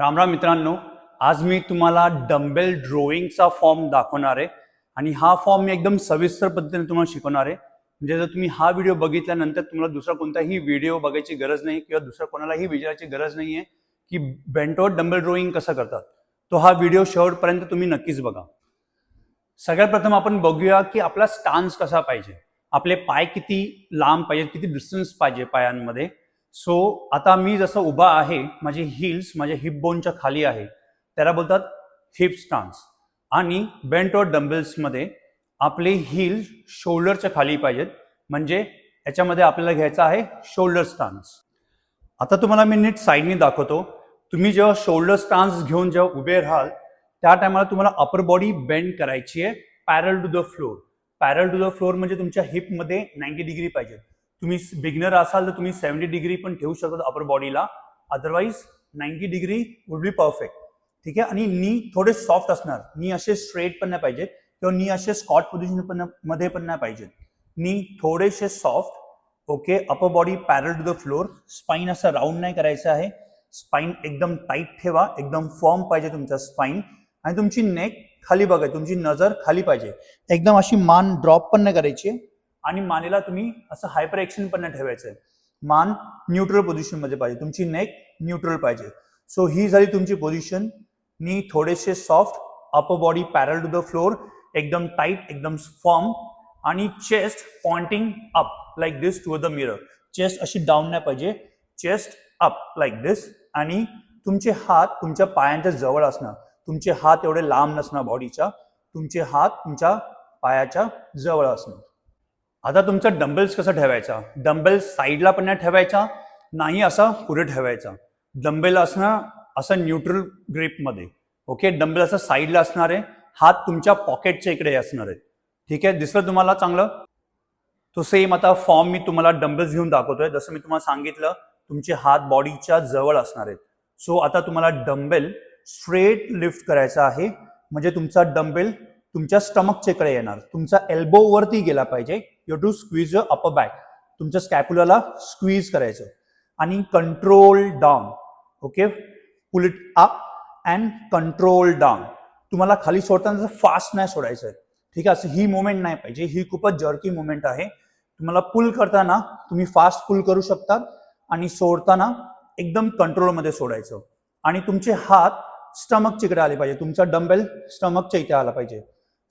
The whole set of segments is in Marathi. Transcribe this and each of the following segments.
रामराम मित्रांनो आज मी तुम्हाला डम्बेल ड्रॉइंगचा फॉर्म दाखवणार आहे आणि हा फॉर्म मी एकदम सविस्तर पद्धतीने तुम्हाला शिकवणार आहे. म्हणजे जर तुम्ही हा व्हिडिओ बघितल्यानंतर तुम्हाला दुसरा कोणताही व्हिडिओ बघायची गरज नाही किंवा दुसऱ्या कोणालाही विचारायची गरज नाही आहे की बेंटोवर डम्बेल ड्रॉइंग कसं करतात. तो हा व्हिडिओ शेवटपर्यंत तुम्ही नक्कीच बघा. सगळ्यात प्रथम आपण बघूया की आपला स्टान्स कसा पाहिजे. आपले पाय किती लांब पाहिजे किती डिस्टन्स पाहिजे पायांमध्ये. सो आता मी जसं उभा आहे माझे हिल्स माझ्या हिप बोनच्या खाली आहे त्याला बोलतात हिप स्टान्स आणि बेंट और डम्बल्समध्ये आपले हिल शोल्डरच्या खाली पाहिजेत. म्हणजे याच्यामध्ये आपल्याला घ्यायचा आहे शोल्डर स्टान्स आता तुम्हाला मी नीट साईडनी दाखवतो. तुम्ही जेव्हा शोल्डर स्टान्स घेऊन जेव्हा उभे राहाल त्या टायमाला तुम्हाला अपर बॉडी बेंड करायची आहे parallel to the floor parallel to the floor म्हणजे तुमच्या हिपमध्ये नाईन्टी डिग्री पाहिजे तुम्ही बिगिनर असाल तर तुम्ही सेव्हन्टी डिग्री पण ठेवू शकता अपर बॉडीला otherwise ninety degree would be perfect ठीक आहे? आणि नी थोडे सॉफ्ट असणार. नी असे स्ट्रेट पण नाही पाहिजेत. किंवा नी असे स्कॉट पोझिशन पण मध्ये पण नाही पाहिजेत. नी थोडेसे soft okay upper body parallel to the floor spine असं राऊंड नाही करायचं आहे. स्पाईन एकदम टाईट ठेवा. एकदम फॉर्म पाहिजे तुमचा स्पाईन आणि तुमची नेक खाली बघा. तुमची नजर खाली पाहिजे. एकदम अशी मान ड्रॉप पण नाही करायची. आणि मानेला तुम्ही असं हायपर एक्शन पण ठेवायचं. आहे मान न्यूट्रल पोझिशनमध्ये पाहिजे. तुमची नेक न्यूट्रल पाहिजे. सो ही झाली तुमची पोझिशन नी थोडेसे soft upper body parallel to the floor एकदम टाईट एकदम फॉर्म आणि chest pointing up like this to the mirror chest अशी डाऊन नाही पाहिजे. चेस्ट अप लाईक दिस आणि तुमचे हात तुमच्या पायांच्या जवळ असणार. तुमचे हात एवढे लांब नसणार बॉडीच्या तुमचे हात तुमच्या पायाच्या जवळ असणार. आता तुमचा डंबेल्स कसा ठेवायचा? डंबेल्स साईडला पण नाही ठेवायचा नाही असा पुढे ठेवायचा. डंबेल असणं असं न्यूट्रल ग्रिपमध्ये ओके डंबेल असं साईडला असणार आहे हात तुमच्या पॉकेटच्या इकडे असणार. आहे ठीक आहे? दिसलं तुम्हाला चांगलं? तो सेम आता फॉर्म मी तुम्हाला डंबेल्स घेऊन दाखवतोय. जसं मी तुम्हाला सांगितलं तुमचे हात बॉडीच्या जवळ असणार. आहेत सो आता तुम्हाला डंबेल स्ट्रेट लिफ्ट करायचा आहे. म्हणजे तुमचा डंबेल तुमच्या स्टमकच्या इकडे येणार. तुमचा एल्बो वरती गेला पाहिजे. You to squeeze uh upper back तुमच्या स्कॅप्युलाला स्क्वीज करायचं. आणि control down okay pull it up and control down तुम्हाला खाली सोडताना फास्ट नाही सोडायचं आहे ठीक आहे? असं ही मुवमेंट नाही पाहिजे. ही खूपच जर्की मुवमेंट आहे. तुम्हाला पुल करताना तुम्ही फास्ट पुल करू शकता आणि सोडताना एकदम कंट्रोलमध्ये सोडायचं. आणि तुमचे हात स्टमकच्या इकडे आले पाहिजे. तुमचा डंबेल स्टमकच्या इथे आला पाहिजे.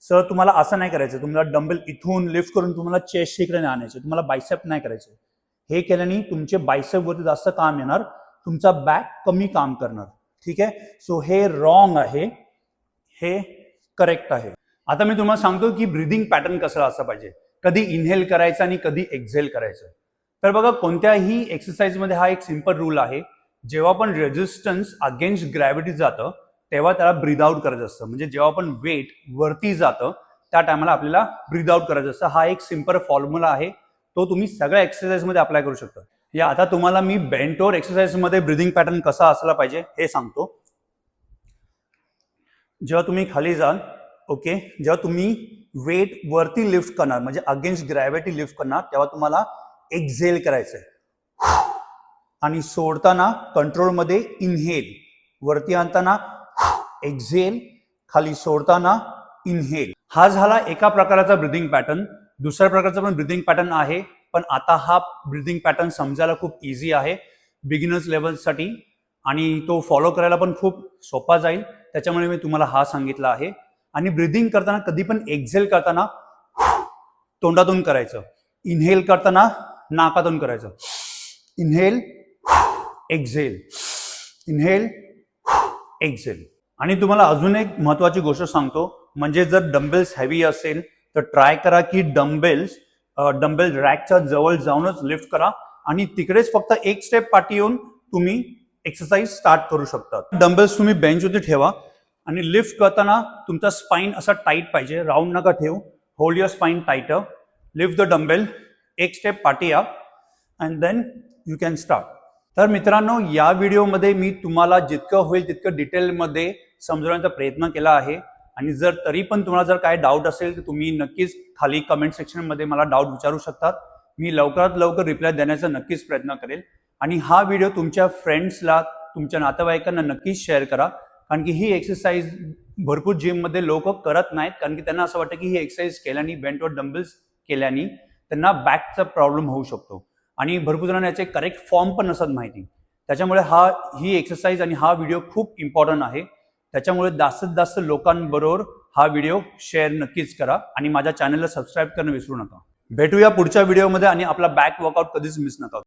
सर तुम्हाला असं नाही करायचं. तुम्हाला डंबेल इथून लिफ्ट करून तुम्हाला चेस्ट इकडे नाही आणायचे. तुम्हाला बायसेप नाही करायचे. हे केल्याने तुमचे बायसेप वरती जास्त काम येणार. तुमचा बॅक कमी काम करणार. ठीक आहे? सो हे रॉंग आहे. हे करेक्ट आहे. आता मी तुम्हाला सांगतो की ब्रिदिंग पॅटर्न कसं असं पाहिजे. कधी इनहेल करायचं आणि कधी एक्झेल करायचं. तर बघा कोणत्याही एक्सरसाइजमध्ये हा एक सिंपल रूल आहे. जेव्हा पण रेजिस्टन्स अगेन्स्ट ग्रॅव्हिटी जातं तेव्हा त्याला ब्रीद आउट करायचं असतं. म्हणजे जेव्हा आपण वेट वरती जातं त्या टायमाला आपल्याला ब्रीद आउट करायचं असतं. हा एक सिंपल फॉर्म्युला आहे. तो तुम्ही सगळ्या एक्सरसाइजमध्ये अप्लाय करू शकता. या आता तुम्हाला मी बेंटोर एक्सरसाइजमध्ये ब्रिदिंग पॅटर्न कसा असला पाहिजे हे सांगतो. जेव्हा तुम्ही खाली जाल ओके जेव्हा तुम्ही वेट वरती लिफ्ट करणार म्हणजे अगेन्स्ट ग्रॅव्हिटी लिफ्ट करणार तेव्हा तुम्हाला एक्झेल करायचं आहे. आणि सोडताना कंट्रोलमध्ये इनहेल वरती आणताना एक्झेल खाली सोडताना इनहेल हा झाला एका प्रकाराचा ब्रिदिंग पॅटर्न दुसऱ्या प्रकारचा पण ब्रिदिंग पॅटर्न आहे पण आता हा ब्रिदिंग पॅटर्न समजायला खूप इझी आहे. बिगिनर्स लेवलसाठी आणि तो फॉलो करायला पण खूप सोपा जाईल. त्याच्यामुळे मी तुम्हाला हा सांगितला आहे. आणि ब्रिदिंग करताना कधी पण एक्झेल करताना तोंडातून करायचं. इनहेल करताना नाकातून करायचं. इनहेल एक्झेल इनहेल एक्झेल आणि तुम्हाला अजून एक महत्वाची गोष्ट सांगतो म्हणजे जर डंबेल्स हेवी असेल तर ट्राय करा की डंबेल्स डम्बेल रॅकच्या जवळ जाऊनच लिफ्ट करा आणि तिकडेच फक्त एक स्टेप पाठी येऊन तुम्ही एक्सरसाइज स्टार्ट करू शकता डंबेल्स तुम्ही बेंचवरती ठेवा आणि लिफ्ट करताना तुमचा स्पाईन असा टाईट पाहिजे राऊंड नका ठेवू hold your spine tight lift the dumbbell एक स्टेप पाठी या and then you can start तर मित्रांनो या व्हिडिओमध्ये मी तुम्हाला जितकं होईल तितकं डिटेलमध्ये समजवण्याचा प्रयत्न केला आहे. आणि जर तरी पण तुम्हाला जर काय डाऊट असेल तर तुम्ही नक्कीच खाली कमेंट सेक्शनमध्ये मला डाऊट विचारू शकतात. मी लवकरात लवकर रिप्लाय देण्याचा नक्कीच प्रयत्न करेल. आणि हा व्हिडिओ तुमच्या फ्रेंड्सला तुमच्या नातेवाईकांना नक्कीच शेअर करा. कारण की ही एक्सरसाइज भरपूर जिममध्ये लोक करत नाहीत. कारण की त्यांना असं वाटतं की ही एक्सरसाइज केल्याने बेंटवर डंबल्स केल्याने त्यांना बॅकचा प्रॉब्लेम होऊ शकतो. आणि भरपूर जणांना याचे करेक्ट फॉर्म पण नसत माहिती. त्याच्यामुळे हा ही एक्सरसाइज आणि हा व्हिडिओ खूप इम्पॉर्टंट आहे. त्याच्यामुळे जास्तीत जास्त लोकांबरोबर हा व्हिडिओ शेअर नक्कीच करा आणि माझ्या चॅनलला सबस्क्राईब करणं विसरू नका. भेटूया पुढच्या व्हिडिओमध्ये आणि आपला बॅक वर्कआउट कधीच मिस नका